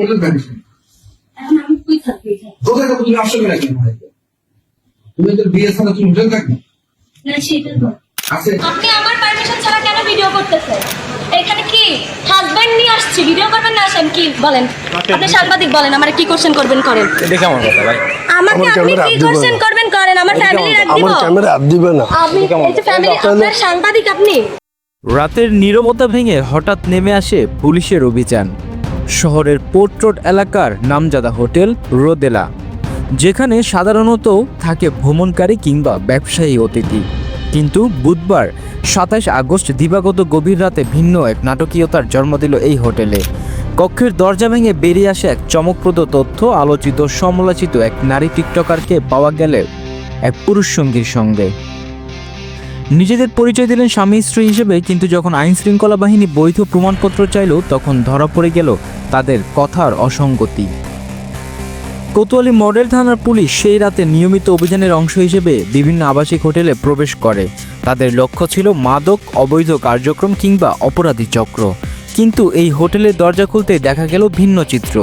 বলতে পারিস। এখন আমি কই থাকবি এখানে? কোথায় থাকো তুমি আসলে নাকি তুমি তো বিয়ে ছাড়া তুমি হোটেল থাকবে না সেটা তো আছে আপনি আমার পারমিশন ছাড়া কেন ভিডিও করতেছেন এখানে কি হাজবেন্ড নিয়ে আসছি ভিডিও করবেন না আসেন কি বলেন আপনি সাংবাদিক বলেন আমার কি কোশ্চেন করবেন করেন এটা কেমন কথা ভাই আমাকে আপনি কি কোশ্চেন করবেন করেন আমার ফ্যামিলি রাখব আমার ক্যামেরা হাত দিবে না আপনি এই ফ্যামিলি আপনার সাংবাদিক আপনি রাতের নীরবতা ভেঙে হঠাৎ নেমে আসে পুলিশের অভিযান। শহরের পোর্ট রোড এলাকার নামজাদা হোটেল রোদেলা, যেখানে সাধারণত থাকে ভ্রমণকারী কিংবা ব্যবসায়ী অতিথি। কিন্তু বুধবার সাতাশ আগস্ট দিবাগত গভীর রাতে ভিন্ন এক নাটকীয়তার জন্ম দিল এই হোটেলে। কক্ষের দরজা ভেঙে বেরিয়ে আসে এক চমকপ্রদ তথ্য, আলোচিত সমালোচিত এক নারী টিকটকারকে পাওয়া গেলে এক পুরুষ সঙ্গীর সঙ্গে। নিজেদের পরিচয় দিলেন স্বামী স্ত্রী হিসেবে, কিন্তু যখন আইন শৃঙ্খলা বাহিনী বৈধ প্রমাণপত্র চাইল, তখন ধরা পড়ে গেল তাদের কথার অসঙ্গতি। কোতোয়ালি মডেল থানার পুলিশ সেই রাতে নিয়মিত অভিযানের অংশ হিসেবে বিভিন্ন আবাসিক হোটেলে প্রবেশ করে। তাদের লক্ষ্য ছিল মাদক, অবৈধ কার্যক্রম কিংবা অপরাধী চক্র। কিন্তু এই হোটেলের দরজা খুলতে দেখা গেল ভিন্ন চিত্র।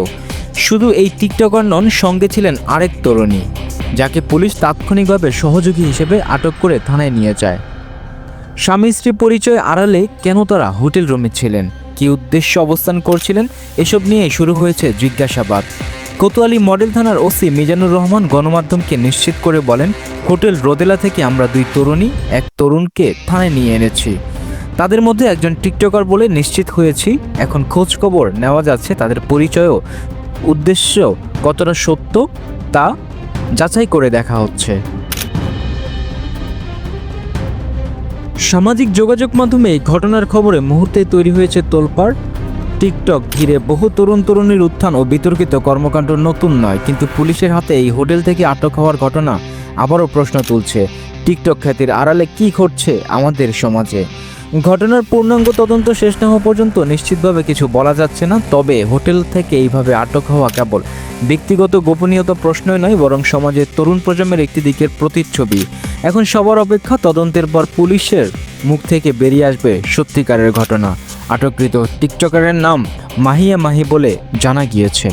শুধু এই টিকটকার নন, সঙ্গে ছিলেন আরেক তরুণী, যাকে পুলিশ তাৎক্ষণিকভাবে সহযোগী হিসেবে আটক করে থানায় নিয়ে যায়। স্বামী স্ত্রী পরিচয় আড়ালে কেন তারা হোটেল রুমে ছিলেন? কী উদ্দেশ্যে অবস্থান করছিলেন? এসব নিয়ে শুরু হয়েছে জিজ্ঞাসাবাদ। কোতোয়ালি মডেল থানার ওসি মিজানুর রহমান গণমাধ্যমকে নিশ্চিত করে বলেন, হোটেল রোদেলা থেকে আমরা দুই তরুণী, এক তরুণকে থানায় নিয়ে এনেছি। তাদের মধ্যে একজন টিকটকার বলে নিশ্চিত হয়েছি। এখন খোঁজ খবর নেওয়া যাচ্ছে তাদের পরিচয়ও। উদ্দেশ্য কতটা সত্য তা যাচাই করে দেখা হচ্ছে। সামাজিক যোগাযোগ মাধ্যমে ঘটনার খবরে মুহূর্তে তৈরি হয়েছে তোলপাড়। টিকটক ঘিরে বহু তরুণ তরুণীর উত্থান ও বিতর্কিত কর্মকাণ্ড নতুন নয়, কিন্তু পুলিশের হাতে এই হোটেল থেকে আটক হওয়ার ঘটনা আবারও প্রশ্ন তুলছে। টিকটক খ্যাতির আড়ালে কি ঘটছে আমাদের সমাজে? ঘটনার পূর্ণাঙ্গ তদন্ত শেষ না হওয়া পর্যন্ত নিশ্চিতভাবে কিছু বলা যাচ্ছে না, তবে হোটেল থেকে এইভাবে আটক হওয়া কেবল ব্যক্তিগত গোপনীয়তা প্রশ্নই নয়, বরং সমাজের তরুণ প্রজন্মের একটি দিকের প্রতিচ্ছবি। এখন সবার অপেক্ষা তদন্তের পর পুলিশের মুখ থেকে বেরিয়ে আসবে সত্যিকারের ঘটনা। আটককৃত টিকটকারের নাম মাহিয়া মাহি বলে জানা গিয়েছে।